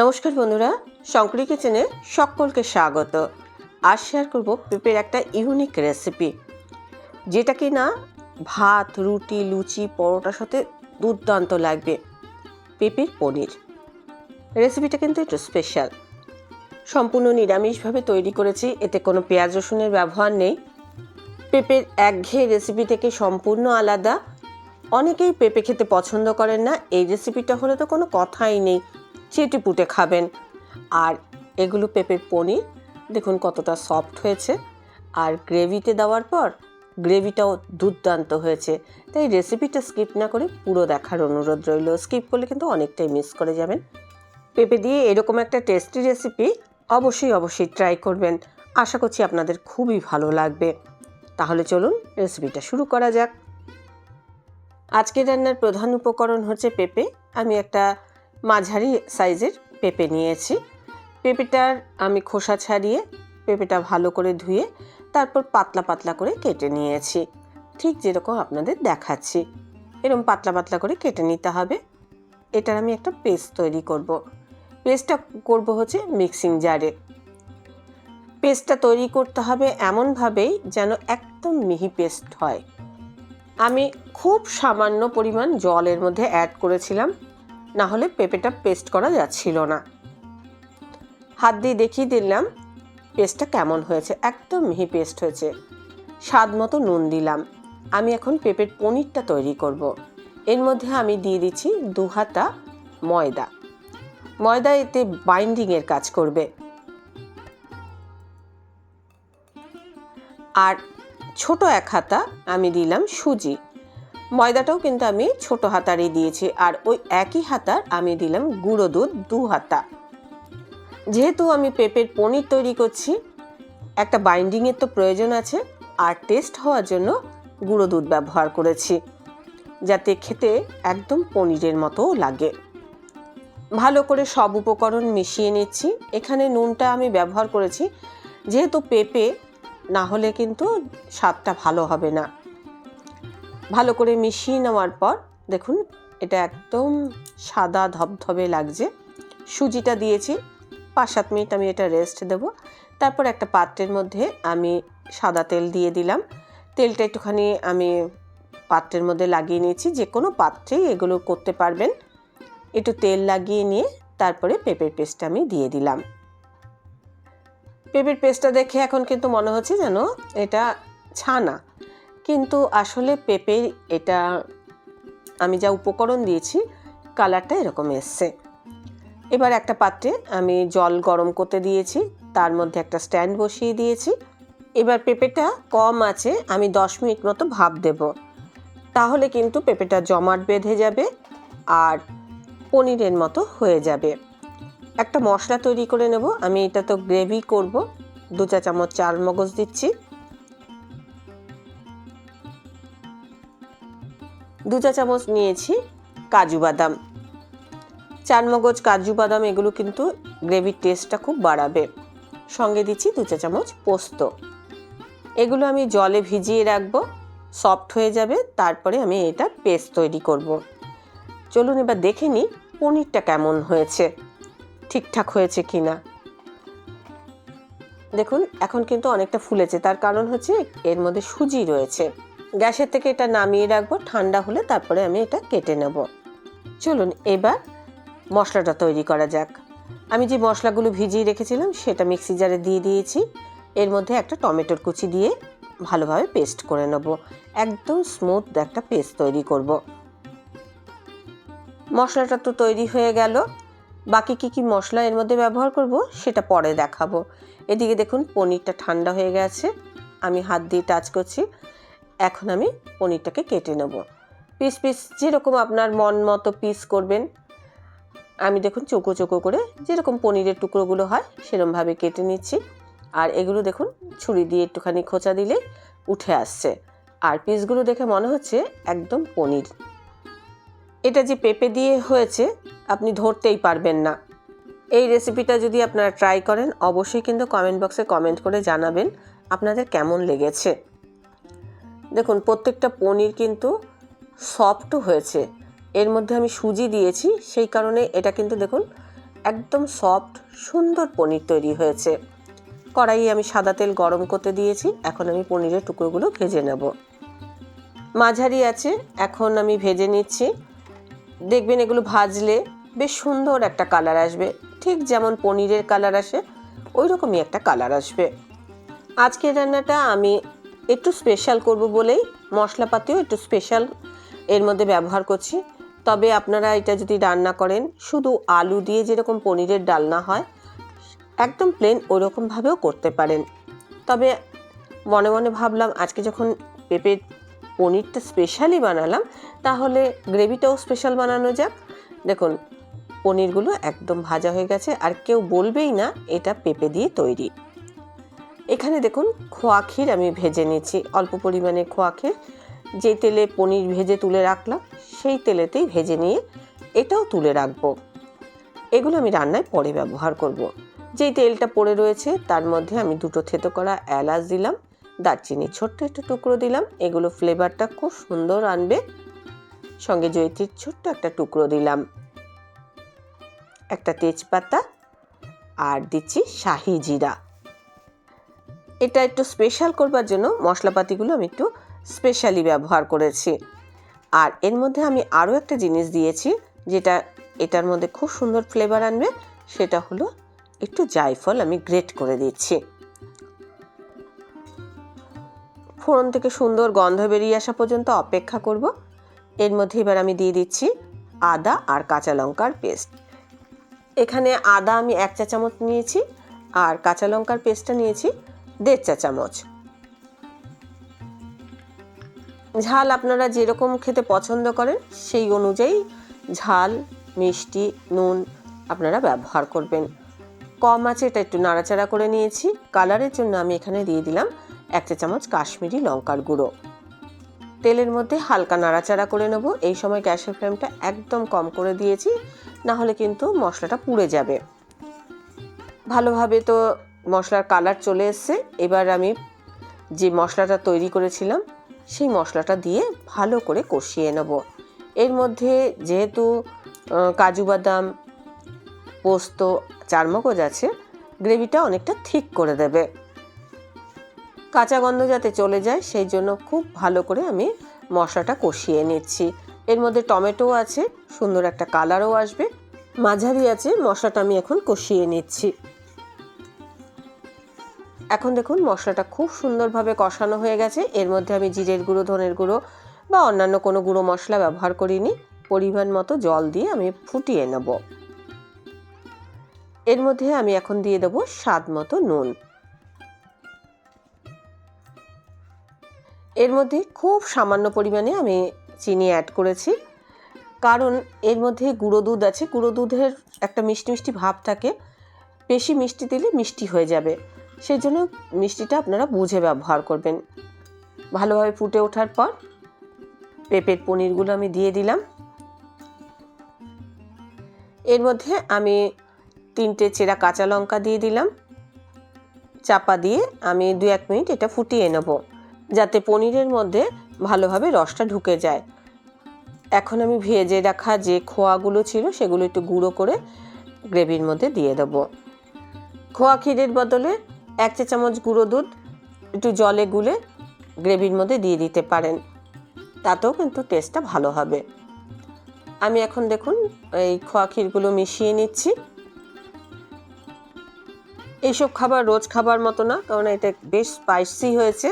নমস্কার বন্ধুরা, শঙ্করী কিচেনে সকলকে স্বাগত। আজ শেয়ার করব পেঁপের একটা ইউনিক রেসিপি যেটা কি না ভাত, রুটি, লুচি, পরোটার সাথে দুর্দান্ত লাগবে, পেঁপের পনির। রেসিপিটা কিন্তু একটু স্পেশাল সম্পূর্ণ নিরামিষভাবে তৈরি করেছি, এতে কোনো পেঁয়াজ রসুনের ব্যবহার নেই। পেঁপের একঘেয়ে রেসিপি থেকে সম্পূর্ণ আলাদা। অনেকেই পেঁপে খেতে পছন্দ করেন না, এই রেসিপিটা হলে তো কোনো কথাই নেই। চেটে পুটে খাবেন। আর এগুলো পেঁপের পনির, দেখুন কতটা সফট হয়েছে। আর গ্রেভিতে দেওয়ার পর গ্রেভিটাও দুর্দান্ত হয়েছে। তাই রেসিপিটা স্কিপ না করে পুরো দেখার অনুরোধ রইল। স্কিপ করলে কিন্তু অনেকটাই মিস করে যাবেন। পেঁপে দিয়ে এরকম একটা টেস্টি রেসিপি অবশ্যই অবশ্যই ট্রাই করবেন। আশা করছি আপনাদের খুবই ভালো লাগবে। তাহলে চলুন রেসিপিটা শুরু করা যাক। আজকের রান্নার প্রধান উপকরণ হচ্ছে পেঁপে। আমি একটা মাঝারি সাইজের পেঁপে নিয়েছি। পেঁপেটার আমি খোসা ছাড়িয়ে পেঁপেটা ভালো করে ধুয়ে তারপর পাতলা পাতলা করে কেটে নিয়েছি। ঠিক যেরকম আপনাদের দেখাচ্ছি। এরকম পাতলা পাতলা করে কেটে নিতে হবে। এটার আমি একটা পেস্ট তৈরি করব। পেস্টটা করব হচ্ছে মিক্সিং জারে। পেস্টটা তৈরি করতে হবে এমনভাবেই যেন একদম মিহি পেস্ট হয়। আমি খুব সামান্য পরিমাণ জলের মধ্যে অ্যাড করেছিলাম। না হলে পেঁপেটা পেস্ট করা যাচ্ছিল না। হাত দিয়ে দেখিয়ে দিলাম, পেস্টটা কেমন হয়েছে, একদম মিহি পেস্ট হয়েছে। স্বাদ মতো নুন দিলাম। আমি এখন পেঁপের পনিরটা তৈরি করব। এর মধ্যে আমি দিয়ে দিচ্ছি দু হাতা ময়দা। ময়দা এতে বাইন্ডিংয়ের কাজ করবে। আর ছোট এক হাতা আমি দিলাম সুজি। ময়দাটাও কিন্তু আমি ছোট হাতারই দিয়েছি, আর ওই একই হাতার আমি দিলাম গুঁড়ো দুধ দু হাতা। যেহেতু আমি পেঁপের পনির তৈরি করছি, একটা বাইন্ডিংয়ের তো প্রয়োজন আছে, আর টেস্ট হওয়ার জন্য গুঁড়ো দুধ ব্যবহার করেছি, যাতে খেতে একদম পনিরের মতো লাগে। ভালো করে সব উপকরণ মিশিয়ে নিচ্ছি, এখানে নুনটা আমি ব্যবহার করেছি, যেহেতু পেঁপে, না হলে কিন্তু স্বাদটা ভালো হবে না। ভালো করে মিশিয়ে নেওয়ার পর, দেখুন, এটা একদম সাদা ধবধবে লাগছে। সুজিটা দিয়েছি পাঁচ সাত মিনিট আমি এটা রেস্ট দেব। তারপর একটা পাত্রের মধ্যে আমি সাদা তেল দিয়ে দিলাম। তেলটা একটুখানি আমি পাত্রের মধ্যে লাগিয়ে নিয়েছি, যে কোনো পাত্রেই এগুলো করতে পারবেন। একটু তেল লাগিয়ে নিয়ে তারপরে পেঁপের পেস্টটা আমি দিয়ে দিলাম। পেঁপের পেস্টটা দেখে এখন কিন্তু মনে হচ্ছে যেন এটা ছানা। কিন্তু আসলে পেঁপের এটা আমি যা উপকরণ দিয়েছি, কালারটা এরকম এসছে। এবার একটা পাত্রে আমি জল গরম করতে দিয়েছি, তার মধ্যে একটা স্ট্যান্ড বসিয়ে দিয়েছি। এবার পেঁপেটা কম আছে, আমি দশ মিনিট মতো ভাপ দেব। তাহলে কিন্তু পেঁপেটা জমাট বেঁধে যাবে আর পনিরের মতো হয়ে যাবে। একটা মশলা তৈরি করে নেব, আমি এটা তো গ্রেভি করব। দু চা চামচ চাল মগজ দিচ্ছি। দু চা চামচ নিয়েছি কাজু বাদাম। চারমগজ কাজু বাদাম, এগুলো কিন্তু গ্রেভির টেস্টটা খুব বাড়াবে। সঙ্গে দিচ্ছি দু চা চামচ পোস্ত। এগুলো আমি জলে ভিজিয়ে রাখব, সফট হয়ে যাবে, তারপরে আমি এটা পেস্ট তৈরি করব। চলুন এবার দেখে নিই পনিরটা কেমন হয়েছে, ঠিকঠাক হয়েছে কি না দেখুন, এখন কিন্তু অনেকটা ফুলেছে, তার কারণ হচ্ছে এর মধ্যে সুজি রয়েছে। গ্যাসের থেকে এটা নামিয়ে রাখব, ঠান্ডা হলে তারপরে আমি এটা কেটে নেব। চলুন, এবার মশলাটা তৈরি করা যাক। আমি যে মশলাগুলো ভিজিয়ে রেখেছিলাম সেটা মিক্সি জারে দিয়ে দিয়েছি। এর মধ্যে একটা টমেটোর কুচি দিয়ে ভালোভাবে পেস্ট করে নেব। একদম স্মুথ একটা পেস্ট তৈরি করব। মশলাটা তো তৈরি হয়ে গেল। বাকি কি কি মশলা এর মধ্যে ব্যবহার করব সেটা পরে দেখাবো। এদিকে দেখুন, পনিরটা ঠান্ডা হয়ে গেছে। আমি হাত দিয়ে টাচ করছি। এখন আমি পনিরটাকে কেটে নেব। পিস পিস যেরকম আপনার মন মতো পিস করবেন, আমি দেখুন চোকো চোকো করে যেরকম পনিরের টুকরোগুলো হয় সেরমভাবে কেটে নিচ্ছি। আর এগুলো দেখুন ছুরি দিয়ে একটুখানি খোঁচা দিলে উঠে আসছে। আর পিসগুলো দেখে মনে হচ্ছে একদম পনির। এটা যে পেঁপে দিয়ে হয়েছে, আপনি ধরতেই পারবেন না। এই রেসিপিটা যদি আপনারা ট্রাই করেন, অবশ্যই কিন্তু কমেন্ট বক্সে কমেন্ট করে জানাবেন আপনাদের কেমন লেগেছে। দেখুন, প্রত্যেকটা পনির কিন্তু সফট হয়েছে। এর মধ্যে আমি সুজি দিয়েছি, সেই কারণে এটা কিন্তু দেখুন, একদম সফট সুন্দর পনির তৈরি হয়েছে। কড়াইয়ে আমি সাদা তেল গরম করতে দিয়েছি, এখন আমি পনিরের টুকরোগুলো ভেজে নেব। মাঝারি আছে, এখন আমি ভেজে নিচ্ছি। দেখবেন এগুলো ভাজলে বেশ সুন্দর একটা কালার আসবে, ঠিক যেমন পনিরের কালার আসে ওই রকমই একটা কালার আসবে। আজকের রান্নাটা আমি একটু স্পেশাল করব বলেই মশলাপাতিও একটু স্পেশাল এর মধ্যে ব্যবহার করছি। তবে আপনারা এটা যদি রান্না করেন, শুধু আলু দিয়ে যেরকম পনিরের ডালনা হয়, একদম প্লেন ওরকমভাবেও করতে পারেন। তবে মনে মনে ভাবলাম, আজকে যখন পেঁপের পনিরটা স্পেশালি বানালাম, তাহলে গ্রেভিটাও স্পেশাল বানানো যাক। দেখুন, পনিরগুলো একদম ভাজা হয়ে গেছে, আর কেউ বলবেই না, এটা পেঁপে দিয়ে তৈরি। এখানে দেখুন, খোয়া ক্ষীর আমি ভেজে নিয়েছি। অল্প পরিমাণে খোয়া ক্ষীর। যে তেলে পনির ভেজে তুলে রাখলাম, সেই তেলেতেই ভেজে নিয়ে এটাও তুলে রাখব। এগুলো আমি রান্নায় পরে ব্যবহার করব। যেই তেলটা পড়ে রয়েছে, তার মধ্যে আমি দুটো থেতো করা এলাচ দিলাম, দারচিনি ছোট্ট একটা টুকরো দিলাম, এগুলো ফ্লেভারটা খুব সুন্দর আনবে। সঙ্গে জৈত্রীর ছোট্ট একটা টুকরো দিলাম। একটা তেজপাতা, আর দিচ্ছি শাহি জিরা। এটা একটু স্পেশাল করবার জন্য মশলাপাতিগুলো আমি একটু স্পেশালি ব্যবহার করেছি। আর এর মধ্যে আমি আরও একটা জিনিস দিয়েছি, যেটা এটার মধ্যে খুব সুন্দর ফ্লেভার আনবে, সেটা হলো একটু জায়ফল আমি গ্রেট করে দিচ্ছি। ফোড়ন থেকে সুন্দর গন্ধ বেরিয়ে আসা পর্যন্ত অপেক্ষা করব। এর মধ্যে এবার আমি দিয়ে দিচ্ছি আদা আর কাঁচা লঙ্কার পেস্ট এখানে আদা আমি এক চা চামচ নিয়েছি আর কাঁচা লঙ্কার পেস্টটা নিয়েছি। দেড় চা চামচ। ঝাল আপনারা যেরকম খেতে পছন্দ করেন, সেই অনুযায়ী ঝাল, মিষ্টি, নুন আপনারা ব্যবহার করবেন। কম আছে এটা একটু নাড়াচাড়া করে নিয়েছি। কালারের জন্য আমি এখানে দিয়ে দিলাম এক চা চামচ কাশ্মীরি লঙ্কার গুঁড়ো। তেলের মধ্যে হালকা নাড়াচাড়া করে নেব। এই সময় গ্যাসের ফ্লেমটা একদম কম করে দিয়েছি না হলে কিন্তু মশলাটা পুড়ে যাবে। ভালোভাবে তো মশলার কালার চলে এসছে। এবার আমি যে মশলাটা তৈরি করেছিলাম, সেই মশলাটা দিয়ে ভালো করে কষিয়ে নেব। এর মধ্যে যেহেতু কাজু বাদাম, পোস্ত, চারমগজ আছে, গ্রেভিটা অনেকটা ঠিক করে দেবে। কাঁচা গন্ধ যাতে চলে যায়, সেই জন্য খুব ভালো করে আমি মশলাটা কষিয়ে নিচ্ছি। এর মধ্যে টমেটোও আছে, সুন্দর একটা কালারও আসবে। মাঝারি আছে, মশলাটা আমি এখন কষিয়ে নিচ্ছি। এখন দেখুন মশলাটা খুব সুন্দরভাবে কষানো হয়ে গেছে। এর মধ্যে আমি জিরের গুঁড়ো, ধনের গুঁড়ো বা অন্যান্য কোনো গুঁড়ো মশলা ব্যবহার করিনি। পরিমাণ মতো জল দিয়ে আমি ফুটিয়ে নেব। এর মধ্যে আমি এখন দিয়ে দেবো স্বাদ মতো নুন। এর মধ্যে খুব সামান্য পরিমাণে আমি চিনি অ্যাড করেছি। কারণ এর মধ্যে গুঁড়ো দুধ আছে। গুঁড়ো দুধের একটা মিষ্টি মিষ্টি ভাব থাকে। বেশি মিষ্টি দিলে মিষ্টি হয়ে যাবে। সেই জন্য মিষ্টিটা আপনারা বুঝে ব্যবহার করবেন। ভালোভাবে ফুটে ওঠার পর পেঁপের পনিরগুলো আমি দিয়ে দিলাম। এর মধ্যে আমি তিনটে চেরা কাঁচা লঙ্কা দিয়ে দিলাম। চাপা দিয়ে আমি দু এক মিনিট এটা ফুটিয়ে নেব, যাতে পনিরের মধ্যে ভালোভাবে রসটা ঢুকে যায়। এখন আমি ভেজে রাখা যে খোয়াগুলো ছিল সেগুলো একটু গুঁড়ো করে গ্রেভির মধ্যে দিয়ে দেবো। খোয়া ক্ষীরের বদলে এক চা চামচ গুঁড়ো দুধ, একটু জলে গুলে গ্রেভির মধ্যে দিয়ে দিতে পারেন। তাতেও কিন্তু টেস্টটা ভালো হবে। আমি এখন দেখুন, এই খোয়া ক্ষীরগুলো মিশিয়ে নিচ্ছি। এইসব খাবার রোজ খাবার মতো না, কারণ এটা বেশ স্পাইসি হয়েছে।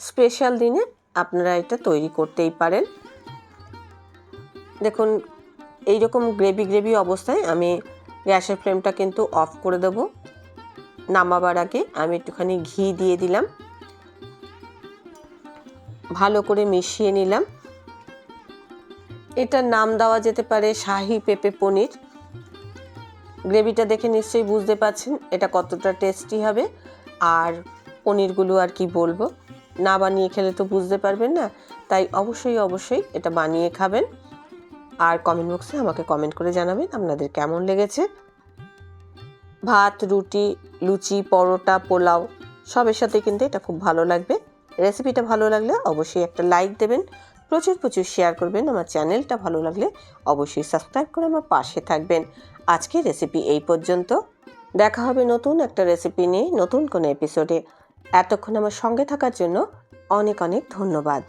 স্পেশাল দিনে আপনারা এটা তৈরি করতেই পারেন। দেখুন এই রকম গ্রেভি গ্রেভি অবস্থায় আমি গ্যাসের ফ্লেমটা কিন্তু অফ করে দেব। নামাবার আগে আমি একটুখানি ঘি দিয়ে দিলাম। ভালো করে মিশিয়ে নিলাম। এটার নাম দেওয়া যেতে পারে শাহি পেঁপে পনির। গ্রেভিটা দেখে নিশ্চয়ই বুঝতে পারছেন এটা কতটা টেস্টি হবে। আর পনিরগুলো আর কি বলব? না বানিয়ে খেলে তো বুঝতে পারবেন না, তাই অবশ্যই অবশ্যই এটা বানিয়ে খাবেন। আর কমেন্ট বক্সে আমাকে কমেন্ট করে জানাবেন আপনাদের কেমন লেগেছে। ভাত, রুটি, লুচি, পরোটা, পোলাও, সবের সাথে কিন্তু এটা খুব ভালো লাগবে। রেসিপিটা ভালো লাগলে অবশ্যই একটা লাইক দেবেন, প্রচুর প্রচুর শেয়ার করবেন, আমার চ্যানেলটা ভালো লাগলে অবশ্যই সাবস্ক্রাইব করে আমার পাশে থাকবেন। আজকের রেসিপি এই পর্যন্ত। দেখা হবে নতুন একটা রেসিপি নিয়ে নতুন কোনো এপিসোডে। এতক্ষণ আমার সঙ্গে থাকার জন্য অনেক অনেক ধন্যবাদ।